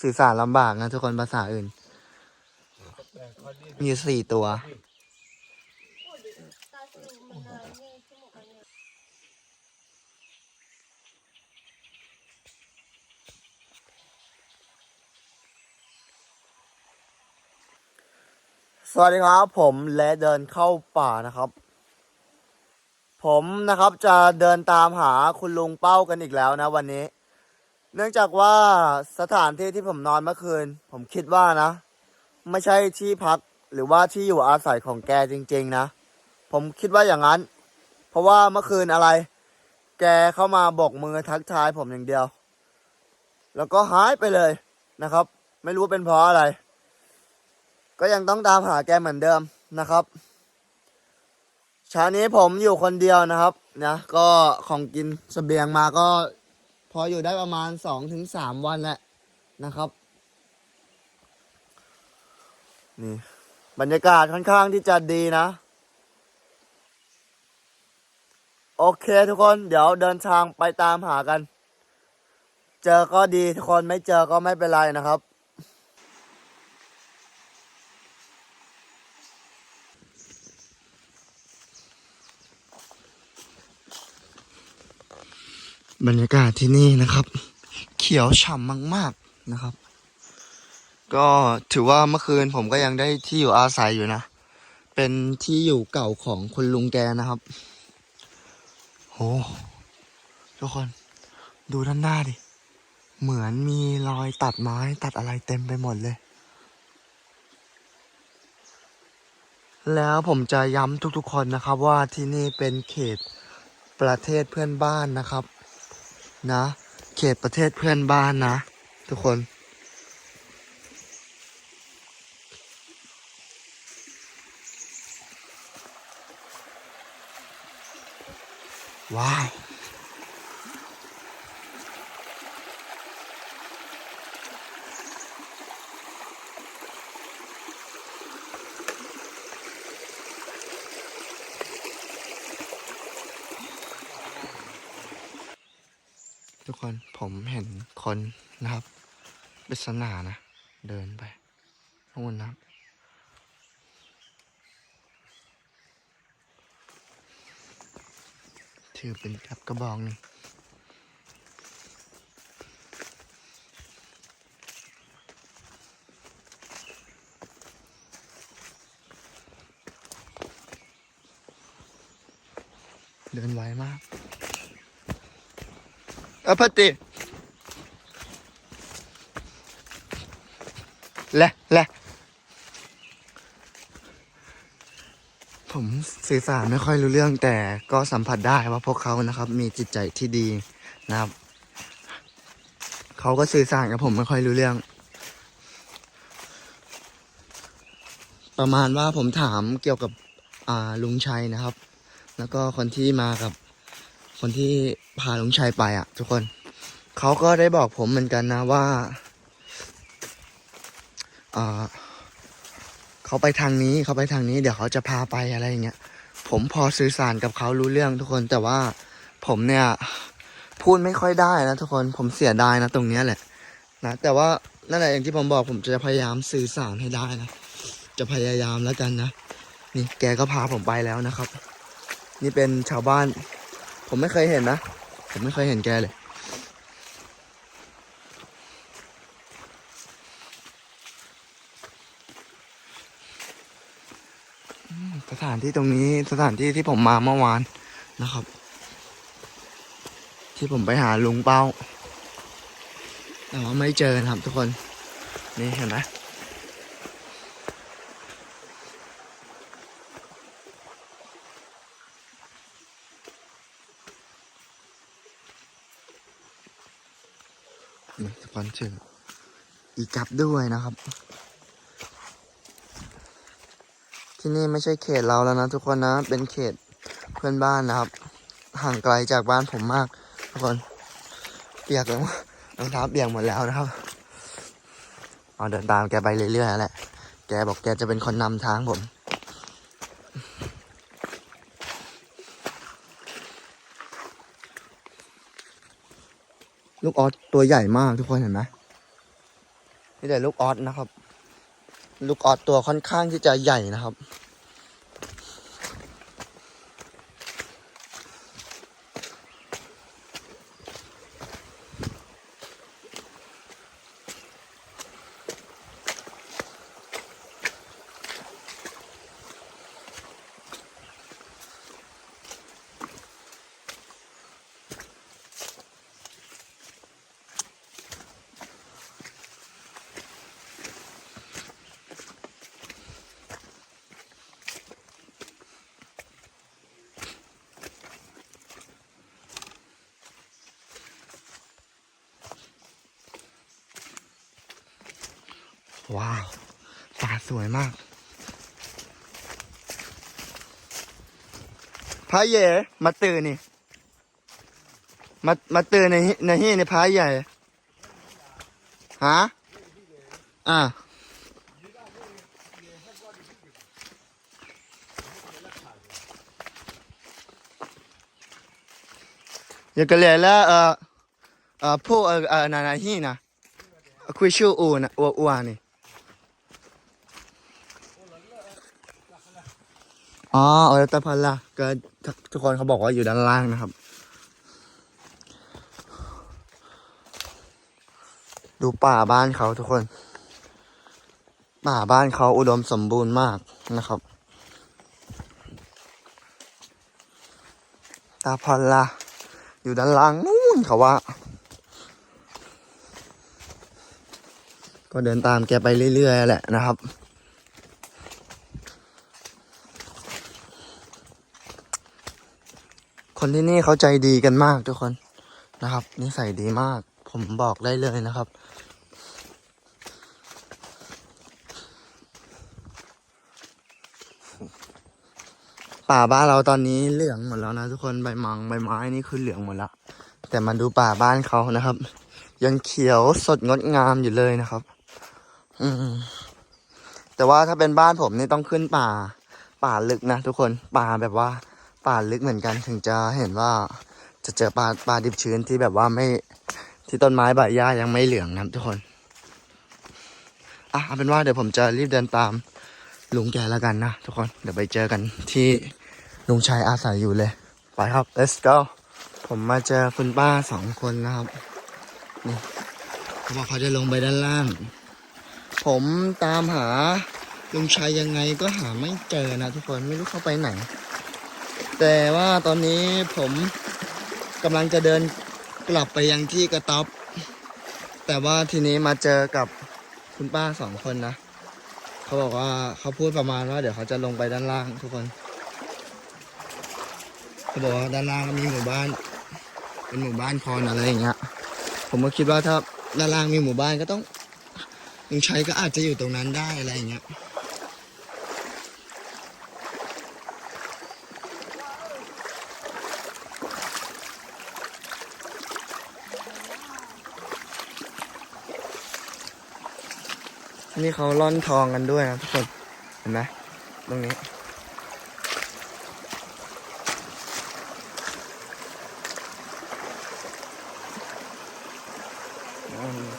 สื่อสารลำบากนะทุกคนภาษาอื่น มีสี่ตัว สวัสดีครับผมและเดินเข้าป่านะครับ ผมนะครับจะเดินตามหาคุณลุงเป้ากันอีกแล้วนะวันนี้ เนื่องจากว่าสถานที่ที่ผมนอนเมื่อคืน ผมคิดว่านะ ไม่ใช่ที่พักหรือว่าที่อยู่อาศัยของแกจริง ๆ นะ ผมคิดว่าอย่างนั้น เพราะว่าเมื่อคืนอะไร แกเข้ามาบอกมือทักทายผมอย่างเดียว แล้วก็หายไปเลยนะครับ ไม่รู้เป็นเพราะอะไร ก็ยังต้องตามหาแกเหมือนเดิมนะครับเช้านี้ผมอยู่คนเดียวนะครับนะก็ของกินเสบียงมาก็ พออยู่ได้ประมาณสองถึงสามวันแหละนะครับนี่บรรยากาศค่อนข้างที่จะดีนะ โอเคทุกคนเดี๋ยวเดินทางไปตามหากัน เจอก็ดีทุกคนไม่เจอก็ไม่เป็นไรนะครับ บรรยากาศที่นี่นะครับ เขียวฉ่ำมากๆนะครับ ก็ถือว่าเมื่อคืนผมก็ยังได้ที่อยู่อาศัยอยู่นะ เป็นที่อยู่เก่าของคุณลุงแกนะครับ โห ทุกคน ดูด้านหน้าดิ เหมือนมีรอยตัดไม้ตัดอะไรเต็มไปหมดเลย แล้วผมจะย้ำทุกๆคนนะครับว่าที่นี่เป็นเขตประเทศเพื่อนบ้านนะครับ นะ เขตประเทศเพื่อนบ้านนะ ทุกคน ว้าว ทุกคนผมเห็นคนนะครับปริศนานะ เดินไปนู่นนะครับ ถือเป็นกับกระบองหนึ่งเดินไวมาก ออพติและและผมสื่อสารไม่ค่อยรู้เรื่องแต่ก็สัมผัสได้ว่าพวกเขานะครับ มีจิตใจที่ดีนะครับ เขาก็สื่อสารกับผมไม่ค่อยรู้เรื่อง ประมาณว่าผมถามเกี่ยวกับอาลุงชัยนะครับ แล้วก็คนที่มากับ คนที่พาลุงชัยไปอะ ทุกคน เขาก็ได้บอกผมเหมือนกันนะว่าอ่าเขาไปทางนี้เขาไปทางนี้ เดี๋ยวเขาจะพาไปอะไรอย่างเงี้ยผมพอสื่อสารกับเขารู้เรื่องทุกคนแต่ว่าผมเนี่ย พูดไม่ค่อยได้นะทุกคนผมเสียดายนะ ตรงเนี้ยแหละ นะแต่ว่านั่นแหละอย่างที่ผมบอกผมจะพยายามสื่อสารให้ได้นะจะพยายามแล้วกันนะนี่แกก็พาผมไปแล้วนะครับ นี่เป็นชาวบ้าน ผมไม่เคยเห็นนะ ผมไม่เคยเห็นแกเลยสถานที่ตรงนี้สถานที่ที่ผมมาเมื่อวานนะครับ ที่ผมไปหาลุงเป้า แต่ว่าไม่เจอนะครับทุกคน นี่เห็นไหม สปอนเซอร์อีกับด้วยนะครับ ที่นี่ไม่ใช่เขตเราแล้วนะทุกคนนะ เป็นเขตเพื่อนบ้านนะครับ ห่างไกลจากบ้านผมมาก ทุกคน เปียกแล้วรองเท้าเปียกหมดแล้วนะครับเอาเดินตามแกไปเรื่อยๆแหละ แกบอกแกจะเป็นคนนำทางผม ลูกออสตัวใหญ่มากทุกคนเห็นไหมนี่แต่ลูกออสนะครับ ลูกออสตัวค่อนข้างที่จะใหญ่นะครับ ว้าวป่าสวยมากพระเย่มาตื่นนี่ มามาตื่นในในที่ในพระใหญ่ฮะอ่าอยากจะเรียแล้วเออเออผู้เออเอนานาฮีนะคุยชื่ออูนะอัวอัวนี่ อ๋อเออตาพันละก็ทุกคนเขาบอกว่าอยู่ด้านล่างนะครับ ดูป่าบ้านเขาทุกคน ป่าบ้านเขาอุดมสมบูรณ์มากนะครับ ตาพอลล่ะอยู่ด้านล่างนู่นเขาว่า ก็เดินตามแกไปเรื่อยๆแหละนะครับ คนที่นี่เขาใจดีกันมากทุกคนนะครับนิสัยดีมาก ผมบอกได้เลยนะครับ ป่าบ้านเราตอนนี้เหลืองหมดแล้วนะทุกคนใบมังใบไม้นี่คือเหลืองหมดล้วแต่มาดูป่าบ้านเขานะครับ ยังเขียวสดงดงามอยู่เลยนะครับ อืมแต่ว่าถ้าเป็นบ้านผมนี่ต้องขึ้นป่า ป่าลึกนะทุกคนป่าแบบว่า ป่าลึกเหมือนกันถึงจะเห็นว่าจะเจอป่าป่าดิบชื้นที่แบบว่าไม่ที่ต้นไม้ใบหญ้ายังไม่เหลืองนะทุกคนอะเอาเป็นว่าเดี๋ยวผมจะรีบเดินตามลุงแกแล้วกันนะทุกคนเดี๋ยวไปเจอกันที่ลุงชัยอาศัยอยู่เลย ไปครับ let's go ผมมาเจอคุณป้าสองคนนะครับนี่เขาบอกเขาจะลงไปด้านล่าง ผมตามหาลุงชัยยังไงก็หาไม่เจอนะทุกคนไม่รู้เขาไปไหน แต่ว่าตอนนี้ผมกำลังจะเดินกลับไปยังที่กระต๊อบ แต่ว่าทีนี้มาเจอกับคุณป้าสองคนนะเขาบอกว่าเขาพูดประมาณว่าเดี๋ยวเขาจะลงไปด้านล่างทุกคนเขาบอกว่าด้านล่างมีหมู่บ้าน เป็นหมู่บ้านคอนอะไรอย่างเงี้ยผมก็คิดว่าถ้าด้านล่างมีหมู่บ้านก็ต้องลุงชัยก็อาจจะอยู่ตรงนั้นได้อะไรอย่างเงี้ย นี่เขาล่อนทองกันด้วยนะทุกคน เห็นไหมตรงนี้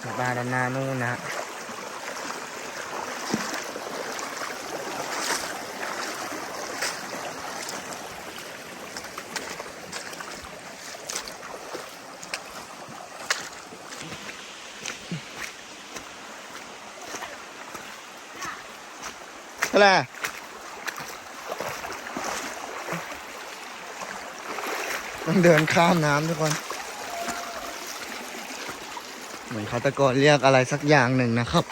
ชาวบ้านด้านหน้านู่นนะ อะไรต้องเดินข้ามน้ำทุกคน เหมือนเขาตะโกนเรียกอะไรสักอย่างหนึ่งนะครับ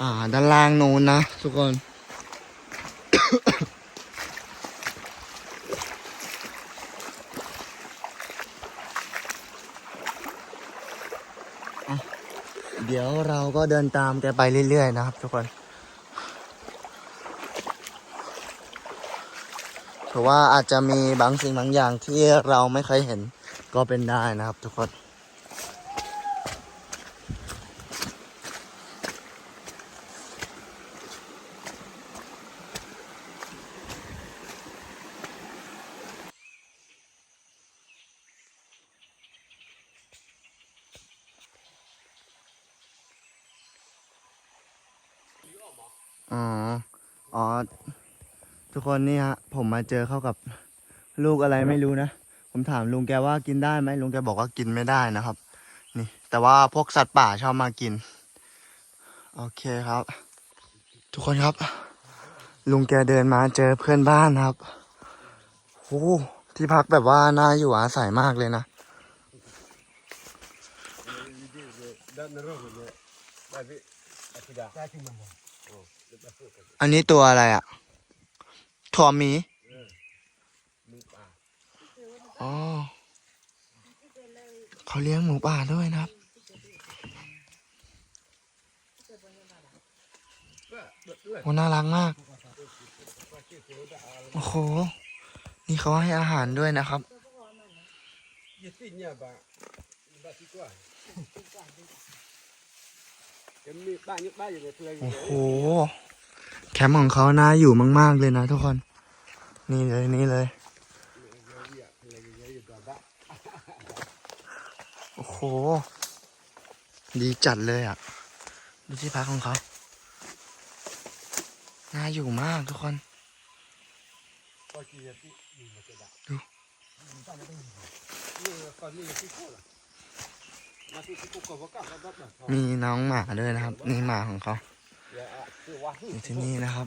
อ่า ด้านล่างนู้นนะทุกคน เดี๋ยวเราก็เดินตามแกไปเรื่อยๆนะครับทุกคน เพ ราะว่าอาจจะมีบางสิ่งบางอย่างที่เราไม่เคยเห็นก็เป็นได้นะครับทุกคนอ๋อ อ๋อ ทุกคนนี่ฮะ ผมมาเจอเข้ากับลูกอะไรไม่รู้นะ ผมถามลุงแกว่ากินได้ไหมลุงแกบอกว่ากินไม่ได้นะครับ นี่ แต่ว่าพวกสัตว์ป่าชอบมากิน โอเคครับ ทุกคนครับ ลุงแกเดินมาเจอเพื่อนบ้านครับโอ้ที่พักแบบว่าน่าอยู่อาศัยมากเลยนะอันนี้ตัวอะไรอะ ถั่วหมีอ๋อเขาเลี้ยงหมูป่าด้วยนะครับโอ้น่ารักมาก โอ้โห นี่เขาให้อาหารด้วยนะครับ โอ้โห แคมป์ของเขาน่าอยู่มาก ๆ เลยนะทุกคน นี่เลยนี่เลย โอ้โห ดีจัดเลยอะ ดูที่พักของเขา น่าอยู่มากทุกคนมีน้องหมาด้วยนะครับ นี่หมาของเขา อยู่ที่นี่นะครับ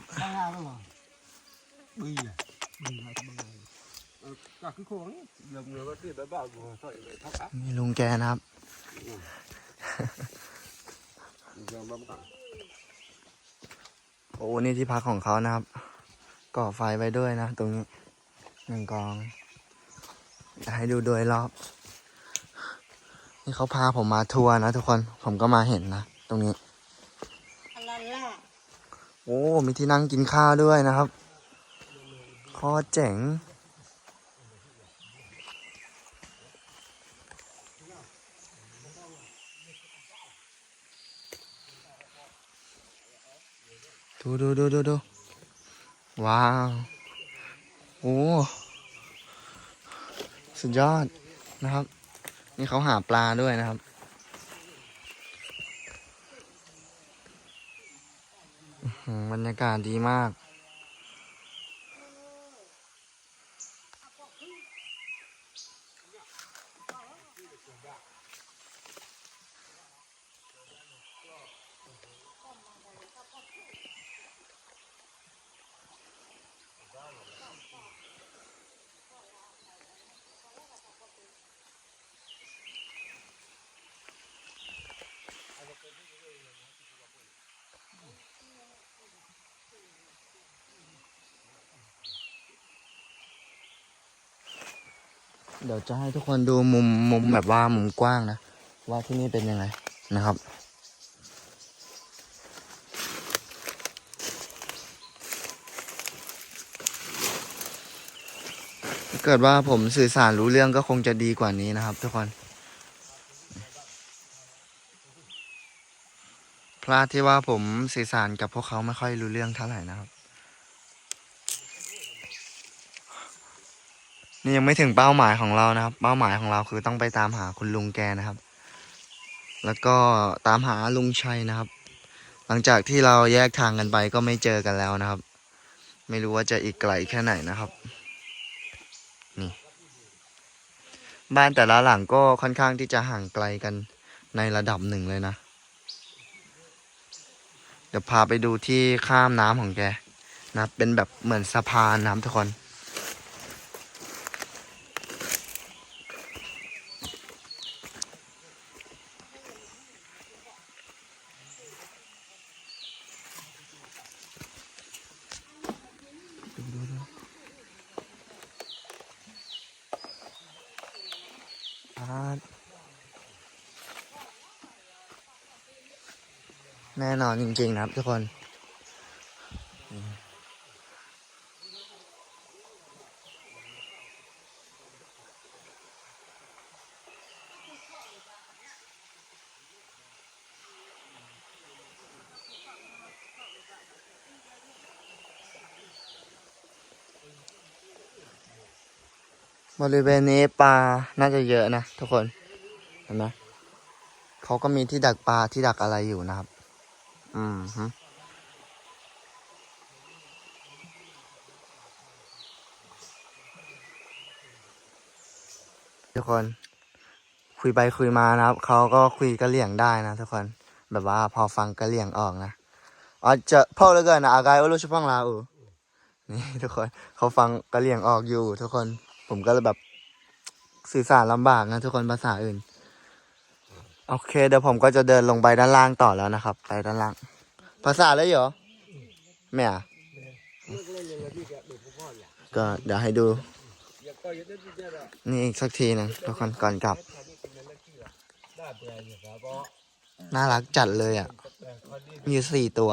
มีลุงแกนะครับโอ้นี่ที่พักของเขานะครับ ก่อไฟไว้ด้วยนะ ตรงนี้หนึ่งกองให้ดูโดยรอบ นี่เขาพาผมมาทัวร์นะทุกคนผมก็มาเห็นนะ ตรงนี้ อ้มีที่นั่งกินข้าวด้วยนะครับโคตรเจ๋งดูดูดูดูดูว้าว โอ้ สุดยอดนะครับ นี่เขาหาปลาด้วยนะครับ อืม บรรยากาศดีมาก เดี๋ยวจะให้ทุกคนดูมุมมุมแบบว่ามุมกว้างนะ ว่าที่นี่เป็นยังไงนะครับถ้าเกิดว่าผมสื่อสารรู้เรื่องก็คงจะดีกว่านี้นะครับ ทุกคน พลาดที่ว่าผมสื่อสารกับพวกเขาไม่ค่อยรู้เรื่องเท่าไหร่นะครับ นี่ยังไม่ถึงเป้าหมายของเรานะครับ เป้าหมายของเราคือต้องไปตามหาคุณลุงแกนะครับ แล้วก็ตามหาลุงชัยนะครับ หลังจากที่เราแยกทางกันไปก็ไม่เจอกันแล้วนะครับ ไม่รู้ว่าจะอีกไกลแค่ไหนนะครับนี่บ้านแต่ละหลังก็ค่อนข้างที่จะห่างไกลกันในระดับหนึ่งเลยนะ เดี๋ยวพาไปดูที่ข้ามน้ำของแกนะเป็นแบบเหมือนสะพานน้ำทุกคน แน่นอนจริงๆนะครับทุกคน บริเวณนี้ปลาน่าจะเยอะนะทุกคน เห็นไหมเขาก็มีที่ดักปลาที่ดักอะไรอยู่นะครับ อ่าฮะทุกคน คุยไปคุยมานะครับเขาก็คุยกะเหลี่ยงได้นะทุกคน แบบว่าพอฟังกะเหลี่ยงออกนะอ๋อจะพ่อแล้วกันนะอากายโอรุชพังลาอูนี่ทุกคนเขาฟังกะเหลี่ยงออกอยู่ ทุกคนผมก็เลแบบสื่อสารลำบากนะทุกคนภาษาอื่น โอเค เดี๋ยวผมก็จะเดินลงไปด้านล่างต่อแล้วนะครับ ไปด้านล่าง ภาษาเลยเหรอแม่อะก็เดี๋ยวให้ดู นี่อีกสักทีหนึงทุกคนก่อนกลับ น่ารักจัดเลยอะ มีอยู่สี่ตัว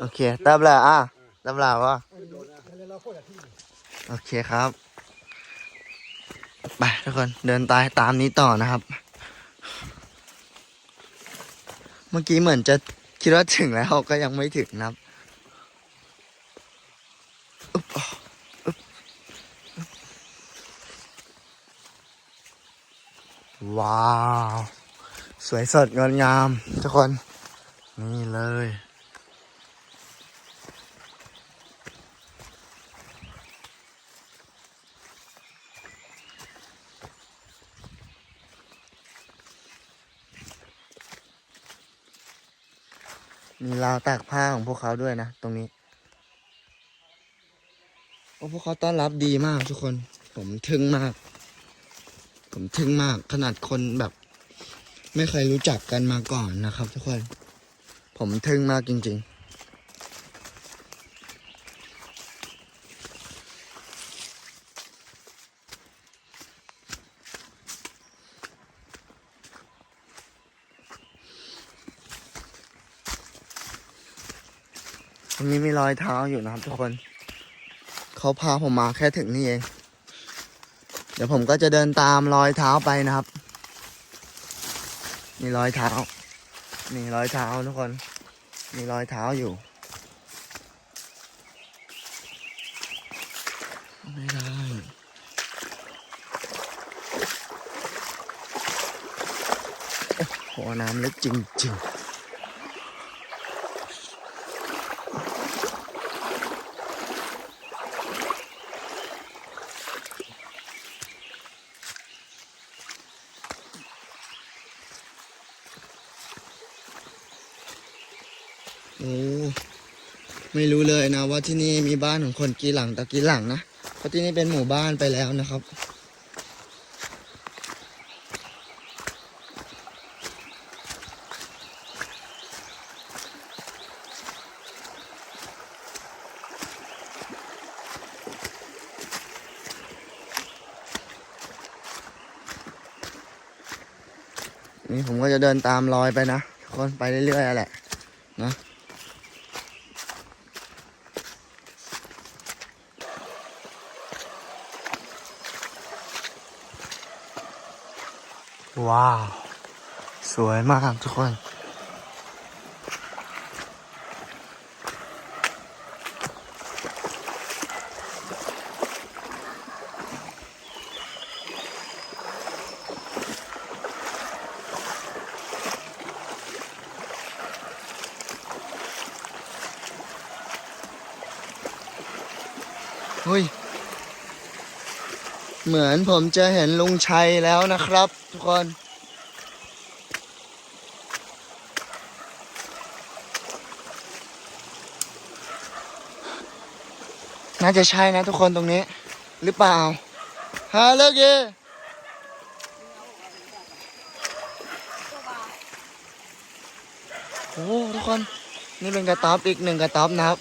โอเคตับละอะตับละวะโอเคครับ ไปทุกคนเดินตายตามนี้ต่อนะครับ เมื่อกี้เหมือนจะคิดว่าถึงแล้วก็ยังไม่ถึงนะครับว้าว สวยสดงดงามทุกคน นี่เลย มีราวตากผ้าของพวกเขาด้วยนะ ตรงนี้ โอ้พวกเขาต้อนรับดีมากทุกคน ผมทึ่งมาก ผมทึ่งมากขนาดคนแบบ ไม่เคยรู้จักกันมาก่อนนะครับทุกคน ผมทึ่งมากจริง ๆตรงนี้มีรอยเท้าอยู่นะครับทุกคน เขาพาผมมาแค่ถึงนี่เอง เดี๋ยวผมก็จะเดินตามรอยเท้าไปนะครับ มีรอยเท้า มีรอยเท้าทุกคน มีรอยเท้าอยู่ไม่ได้โอ้น้ำลึกจริงๆ โอ้ ไม่รู้เลยนะว่าที่นี่มีบ้านของคนกี่หลังตะกี่หลังนะเพราะที่นี่เป็นหมู่บ้านไปแล้วนะครับ นี่ผมก็จะเดินตามรอยไปนะคนไปเรื่อยๆแหละนะ ว้าว สวยมากทุกคนเฮ้ย เหมือนผมจะเห็นลุงชัยแล้วนะครับ ทุกคน น่าจะใช่นะทุกคนตรงนี้ หรือเปล่าฮาเลเกโอ้ทุกคน นี่เป็นกระต๊อบอีกหนึ่งกระต๊อบนะครับ